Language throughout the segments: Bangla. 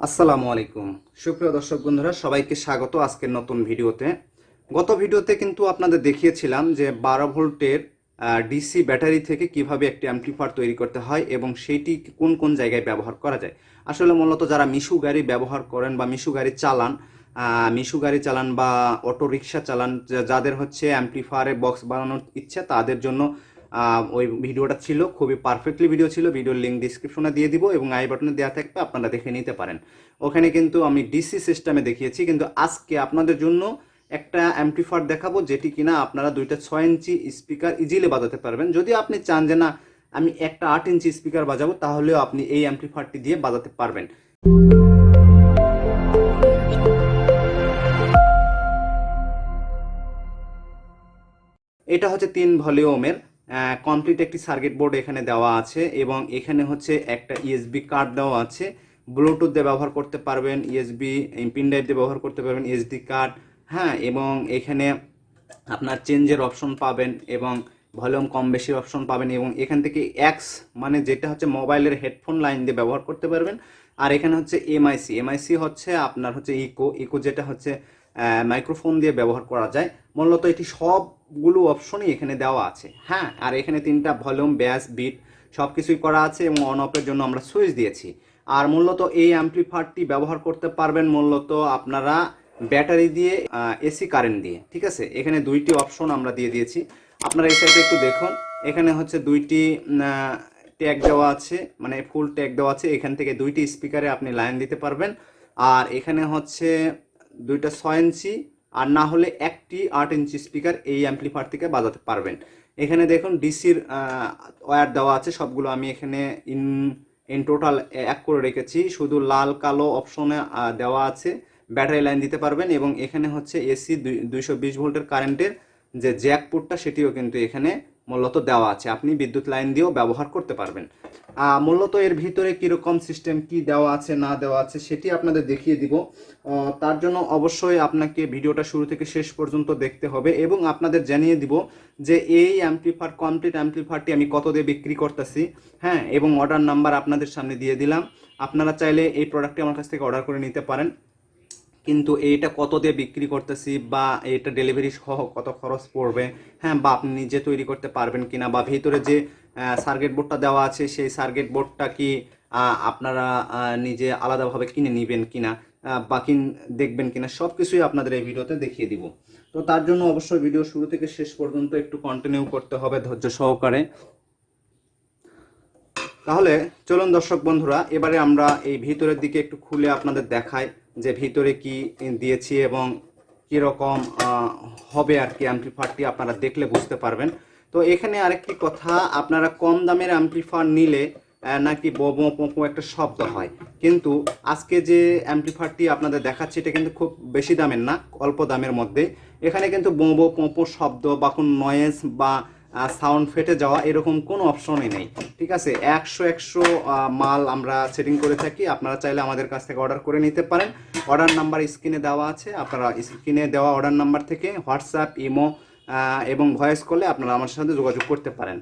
আসসালামু আলাইকুম। সুপ্রিয় দর্শক বন্ধুরা, সবাইকে স্বাগত আজকের নতুন ভিডিওতে। গত ভিডিওতে কিন্তু আপনাদের দেখিয়েছিলাম যে বারো ভোল্টের ডিসি ব্যাটারি থেকে কীভাবে একটি অ্যাম্পলিফায়ার তৈরি করতে হয় এবং সেইটি কোন কোন জায়গায় ব্যবহার করা যায়। আসলে মূলত যারা মিশু গাড়ি ব্যবহার করেন বা মিশু গাড়ি চালান মিশু গাড়ি চালান বা অটো রিক্সা চালান যাদের হচ্ছে অ্যাম্পলিফায়ারে বক্স বানানোর ইচ্ছা, তাদের জন্য ওই ভিডিওটা ছিল, খুবই পারফেক্টলি ভিডিও ছিল ভিডিওর লিঙ্ক ডিসক্রিপশনে দিয়ে দিব এবং আই বাটনে দেওয়া থাকবে, আপনারা দেখে নিতে পারেন। ওখানে কিন্তু আমি ডিসি সিস্টেমে দেখিয়েছি, কিন্তু আজকে আপনাদের জন্য একটা অ্যাম্পলিফায়ার দেখাবো, যেটি কিনা আপনারা দুইটা ছয় ইঞ্চি স্পিকার ইজিলি বাজাতে পারবেন। যদি আপনি চান যে না, আমি একটা আট ইঞ্চি স্পিকার বাজাবো, তাহলেও আপনি এই অ্যাম্পলিফায়ারটি দিয়ে বাজাতে পারবেন। এটা হচ্ছে তিন ভলিউমের কমপ্লিট একটি সার্কিট বোর্ড এখানে দেওয়া আছে এবং এখানে হচ্ছে একটা ইএসবি কার্ড দেওয়া আছে। ব্লুটুথ দিয়ে ব্যবহার করতে পারবেন ইএসবি পিন ড্রাইভ দিয়ে ব্যবহার করতে পারবেন এসডি কার্ড হ্যাঁ এবং এখানে আপনার চেঞ্জের অপশন পাবেন এবং ভলিউম কম বেশি অপশন পাবেন এবং এখান থেকে এক্স মানে যেটা হচ্ছে মোবাইলের হেডফোন লাইন দিয়ে ব্যবহার করতে পারবেন। আর এখানে হচ্ছে এমআইসি এমআইসি হচ্ছে আপনার হচ্ছে ইকো ইকো যেটা হচ্ছে মাইক্রোফোন দিয়ে ব্যবহার করা যায়। মূলত এটি সবগুলো অপশনই এখানে দেওয়া আছে। হ্যাঁ আর এখানে তিনটা ভলিউম ব্যাস বিট সব কিছুই করা আছে এবং অন অফের জন্য আমরা সুইচ দিয়েছি। আর মূলত এই অ্যাম্পলিফায়ারটি ব্যবহার করতে পারবেন মূলত আপনারা ব্যাটারি দিয়ে এসি কারেন্ট দিয়ে, ঠিক আছে? এখানে দুইটি অপশন আমরা দিয়ে দিয়েছি। আপনারা এই সাইডে একটু দেখুন। এখানে হচ্ছে দুইটি ট্যাগ দেওয়া আছে মানে ফুল ট্যাগ দেওয়া আছে। এখান থেকে দুইটি স্পিকারে আপনি লাইন দিতে পারবেন। আর এখানে হচ্ছে দুইটা ছয় ইঞ্চি আর না হলে একটি আট ইঞ্চি স্পিকার এই অ্যাম্পলিফায়ার থেকে বাজাতে পারবেন। এখানে দেখুন ডিসির ওয়্যার দেওয়া আছে, সবগুলো আমি এখানে ইন ইন টোটাল এক করে রেখেছি। শুধু লাল, কালো অপশনে দেওয়া আছে। ব্যাটারি লাইন দিতে পারবেন এবং এখানে হচ্ছে এসি দুই, দুইশো বিশ ভোল্টের কারেন্টের যে জ্যাক পোর্টটা সেটিও কিন্তু এখানে মূলত দেওয়া আছে। আপনি বিদ্যুৎ লাইন দিয়েও ব্যবহার করতে পারবেন। মূলত এর ভিতরে কীরকম সিস্টেম কি দেওয়া আছে, না দেওয়া আছে, সেটি আপনাদের দেখিয়ে দিব। তার জন্য অবশ্যই আপনাকে ভিডিওটা শুরু থেকে শেষ পর্যন্ত দেখতে হবে এবং আপনাদের জানিয়ে দিব যে এই অ্যাম্পলিফায়ার কমপ্লিট অ্যাম্পলিফায়ারটি আমি কত দিয়ে বিক্রি করতেছি। হ্যাঁ এবং অর্ডার নাম্বার আপনাদের সামনে দিয়ে দিলাম। আপনারা চাইলে এই প্রোডাক্টটি আমার কাছ থেকে অর্ডার করে নিতে পারেন। কিন্তু এইটা কত দিয়ে বিক্রি করতেছি বা এটা ডেলিভারি সহ কত খরচ পড়বে? হ্যাঁ বা আপনি নিজে তৈরি করতে পারবেন কিনা? বা ভিতরে যে সার্কিট বোর্ডটা দেওয়া আছে, সেই সার্কিট বোর্ডটা কি আপনারা নিজে আলাদাভাবে কিনে নেবেন কিনা? বা কিন, দেখবেন কিনা? সব কিছুই আপনাদের এই ভিডিওতে দেখিয়ে দিব। তো তার জন্য অবশ্যই ভিডিও শুরু থেকে শেষ পর্যন্ত একটু কন্টিনিউ করতে হবে ধৈর্য সহকারে। তাহলে, চলুন দর্শক বন্ধুরা, এবারে আমরা এই ভিতরের দিকে একটু খুলে আপনাদের দেখাই। যে ভিতরে কি দিয়েছি এবং কীরকম হবে আর কি অ্যাম্পলিফায়ারটি আপনারা দেখলে বুঝতে পারবেন। তো এখানে আরেকটি কথা, আপনারা কম দামের অ্যাম্পলিফায়ার নিলে নাকি বোবো পোপো একটা শব্দ হয়। কিন্তু আজকে যে অ্যাম্পলিফায়ারটি আপনাদের দেখাচ্ছি, এটা কিন্তু খুব বেশি দামের না, অল্প দামের মধ্যে। এখানে কিন্তু বোবো পোপো শব্দ বা কোনো নয়েজ বা সাউন্ড ফেটে যাওয়া এরকম কোনো অপশনই নেই, ঠিক আছে? একশো একশো মাল আমরা সেটিং করে থাকি, আপনারা চাইলে আমাদের কাছ থেকে অর্ডার করে নিতে পারেন। অর্ডার নাম্বার স্ক্রিনে দেওয়া আছে, আপনারা স্ক্রিনে দেওয়া অর্ডার নাম্বার থেকে হোয়াটসঅ্যাপ ইমো এবং ভয়েস কলে আপনারা আমার সাথে যোগাযোগ করতে পারেন।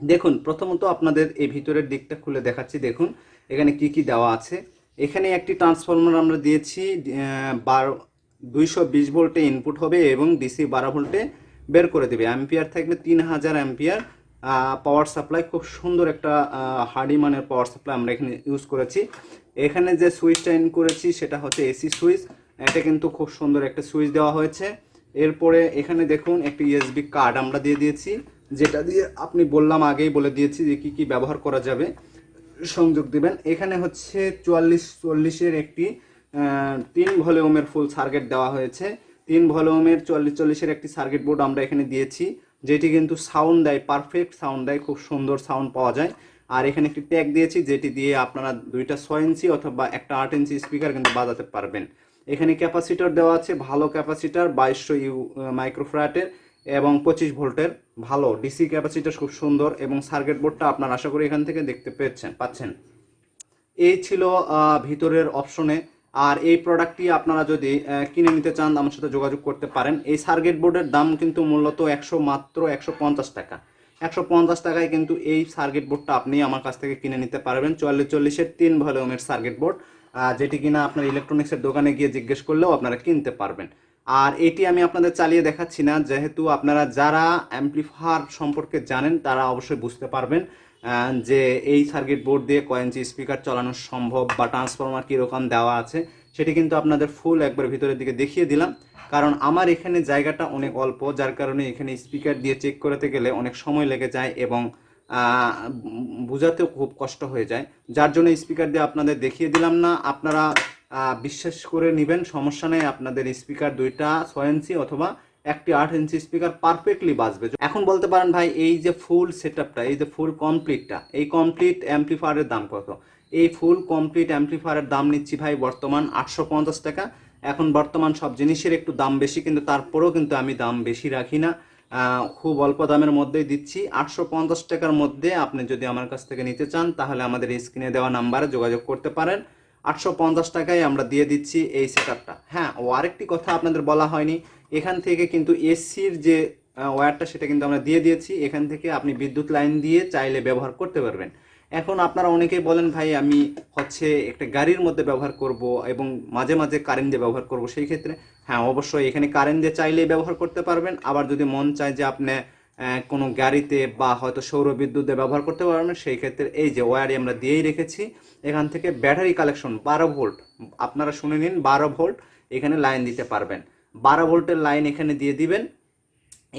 দেখুন, প্রথমত আপনাদের এই ভিতরের দিকটা খুলে দেখাচ্ছি, দেখুন, এখানে কি কি দেওয়া আছে। এখানে একটি ট্রান্সফরমার আমরা দিয়েছি বারো, দুইশো বিশ ভোল্টে ইনপুট হবে এবং ডিসি বারো ভোল্টে বের করে দেবে। অ্যাম্পিয়ার থাকবে তিন হাজার অ্যাম্পিয়ার। পাওয়ার সাপ্লাই খুব সুন্দর একটা হার্ডি মানের পাওয়ার সাপ্লাই আমরা এখানে ইউজ করেছি। এখানে যে সুইচটা ইন করেছি সেটা হচ্ছে এসি সুইচ এটা কিন্তু খুব সুন্দর একটা সুইচ দেওয়া হয়েছে। এরপরে এখানে দেখুন একটি ইউএসবি কার্ড আমরা দিয়ে দিয়েছি, যেটা দিয়ে আপনি বললাম আগেই বলে দিয়েছি যে কী কী ব্যবহার করা যাবে। সংযোগ দিবেন। এখানে হচ্ছে চুয়াল্লিশ চল্লিশের একটি তিন ভলিউমের ফুল সার্কিট দেওয়া হয়েছে। তিন ভলিউমের চল্লিশ চল্লিশের একটি সার্কিট বোর্ড আমরা এখানে দিয়েছি, যেটি কিন্তু সাউন্ড দেয় পারফেক্ট সাউন্ড দেয়, খুব সুন্দর সাউন্ড পাওয়া যায়। আর এখানে একটি ট্যাগ দিয়েছি, যেটি দিয়ে আপনারা দুইটা ছয় ইঞ্চি অথবা একটা আট ইঞ্চি স্পিকার কিন্তু বাজাতে পারবেন। এখানে ক্যাপাসিটার দেওয়া আছে, ভালো ক্যাপাসিটার বাইশশো ইউ মাইক্রোফ্রাটের এবং পঁচিশ ভোল্টের, ভালো ডিসি ক্যাপাসিটার খুব সুন্দর এবং সার্কিট বোর্ডটা আপনার আশা করি এখান থেকে দেখতে পেয়েছেন, পাচ্ছেন। এই ছিল ভিতরের অপশনে আর এই প্রোডাক্টটি আপনারা যদি কিনে নিতে চান, আমার সাথে যোগাযোগ করতে পারেন। এই সার্কিট বোর্ডের দাম কিন্তু মূলত একশো মাত্র একশো পঞ্চাশ টাকা। একশো পঞ্চাশ টাকায় কিন্তু এই সার্কিট বোর্ডটা আপনি আমার কাছ থেকে কিনে নিতে পারবেন। চুয়াল্লিশ চল্লিশের তিন ভলিউমের সার্কিট বোর্ড যেটি কিনা আপনার ইলেকট্রনিক্সের দোকানে গিয়ে জিজ্ঞেস করলেও আপনারা কিনতে পারবেন। আর এটি আমি আপনাদের চালিয়ে দেখাচ্ছি না, যেহেতু আপনারা যারা অ্যাম্পলিফায়ার সম্পর্কে জানেন, তারা অবশ্যই বুঝতে পারবেন। যে এই সার্কিট বোর্ড দিয়ে কয়েঞ্চি স্পিকার চালানো সম্ভব বা ট্রান্সফরমার কীরকম দেওয়া আছে, সেটি কিন্তু আপনাদের ফুল একবার ভিতরের দিকে দেখিয়ে দিলাম। কারণ আমার এখানে জায়গাটা অনেক অল্প, যার কারণে এখানে স্পিকার দিয়ে চেক করতে গেলে অনেক সময় লেগে যায় এবং বোঝাতেও খুব কষ্ট হয়ে যায়। যার জন্য স্পিকার দিয়ে আপনাদের দেখিয়ে দিলাম না। আপনারা বিশ্বাস করে নেবেন, সমস্যা নেই। আপনাদের স্পিকার দুইটা ইঞ্চি অথবা একটি আট ইঞ্চি স্পিকার পারফেক্টলি বাজবে। এখন বলতে পারেন ভাই, এই যে ফুল সেটআপটা এই যে ফুল কমপ্লিটটা এই কমপ্লিট অ্যাম্পলিফায়ারের দাম কত? এই ফুল কমপ্লিট অ্যাম্পলিফায়ারের দাম নিচ্ছি ভাই বর্তমান আটশো পঞ্চাশ টাকা। এখন বর্তমান সব জিনিসের একটু দাম বেশি, কিন্তু তারপরেও কিন্তু আমি দাম বেশি রাখি না। খুব অল্প দামের মধ্যেই দিচ্ছি। আটশো পঞ্চাশ টাকার মধ্যে আপনি যদি আমার কাছ থেকে নিতে চান, তাহলে আমাদের স্ক্রিনে দেওয়া নাম্বারে যোগাযোগ করতে পারেন। আটশো পঞ্চাশ টাকায় আমরা দিয়ে দিচ্ছি এই সেটআপটা হ্যাঁ ও আরেকটি কথা আপনাদের বলা হয়নি। এখান থেকে কিন্তু এসির যে ওয়্যারটা সেটা কিন্তু আমরা দিয়ে দিয়েছি। এখান থেকে আপনি বিদ্যুৎ লাইন দিয়ে চাইলে ব্যবহার করতে পারবেন। এখন আপনারা অনেকেই বলেন, ভাই, আমি হচ্ছে একটা গাড়ির মধ্যে ব্যবহার করব এবং মাঝে মাঝে কারেন্ট দিয়ে ব্যবহার করব। সেই ক্ষেত্রে হ্যাঁ অবশ্যই এখানে কারেন্ট দিয়ে চাইলেই ব্যবহার করতে পারবেন। আবার যদি মন চায় যে আপনি কোনো গাড়িতে বা হয়তো সৌর বিদ্যুৎ দিয়ে ব্যবহার করতে পারবেন, সেই ক্ষেত্রে এই যে ওয়ারি আমরা দিয়েই রেখেছি। এখান থেকে ব্যাটারি কালেকশন বারো ভোল্ট। আপনারা শুনে নিন, বারো ভোল্ট এখানে লাইন দিতে পারবেন। বারো ভোল্টের লাইন এখানে দিয়ে দিবেন।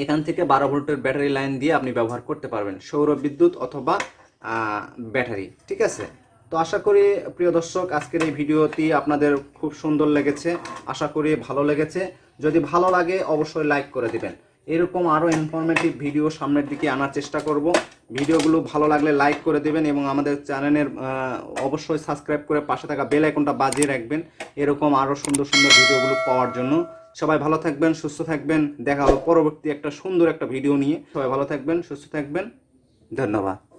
এখান থেকে বারো ভোল্টের ব্যাটারি লাইন দিয়ে আপনি ব্যবহার করতে পারবেন, সৌর বিদ্যুৎ অথবা ব্যাটারি, ঠিক আছে? তো আশা করি প্রিয় দর্শক, আজকের এই ভিডিওটি আপনাদের খুব সুন্দর লেগেছে। আশা করি ভালো লেগেছে। যদি ভালো লাগে, অবশ্যই লাইক করে দিবেন। এরকম আরও ইনফরমেটিভ ভিডিও সামনের দিকে আনার চেষ্টা করব। ভিডিওগুলো ভালো লাগলে লাইক করে দেবেন এবং আমাদের চ্যানেলের অবশ্যই সাবস্ক্রাইব করে পাশে থাকা বেল আইকনটা বাজিয়ে রাখবেন। এরকম আরও সুন্দর সুন্দর ভিডিওগুলো পাওয়ার জন্য। সবাই ভালো থাকবেন, সুস্থ থাকবেন। দেখা হবে পরবর্তী একটা সুন্দর একটা ভিডিও নিয়ে। সবাই ভালো থাকবেন, সুস্থ থাকবেন। ধন্যবাদ।